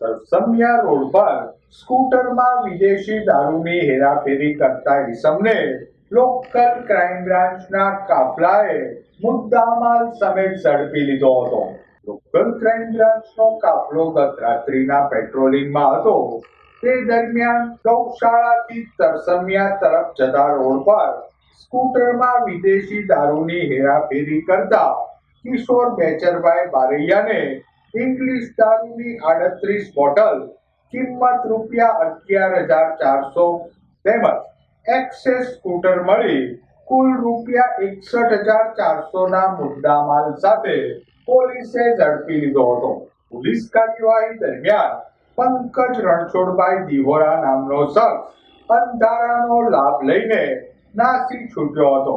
Tarsamiya road પર સ્કૂટરમાં વિદેશી દારૂની હેરાફેરી કરતા ઇસમને લોકલ ક્રાઇમ બ્રાન્ચના કાફલાએ મુદ્દામાલ સમેત ઝડપી લીધો હતો. લોકલ ક્રાઇમ બ્રાન્ચનો કાફલો ગત રાત્રિના પેટ્રોલિંગમાં હતો. તે દરમિયાન ગૌશાળાથી તરસમિયા તરફ જતા રોડ પર સ્કૂટરમાં વિદેશી દારૂની હેરાફેરી કરતા કિશોર બેચરભાઈ બારૈયાને ઇંગ્લિશ દારૂની આડત્રીસ બોટલ કિંમત રૂપિયા અગિયાર હજાર ચારસો તેમજ એક્સેસ સ્કૂટર મળી કુલ રૂપિયા એકસઠ હજાર ચારસોના મુદ્દામાલ સાથે પોલીસે ઝડપી લીધો હતો. પોલીસ કાર્યવાહી દરમિયાન પંકજ રણછોડભાઈ દિહોરા નામનો શખ્સ અંધારાનો લાભ લઈને નાસી છૂટ્યો હતો.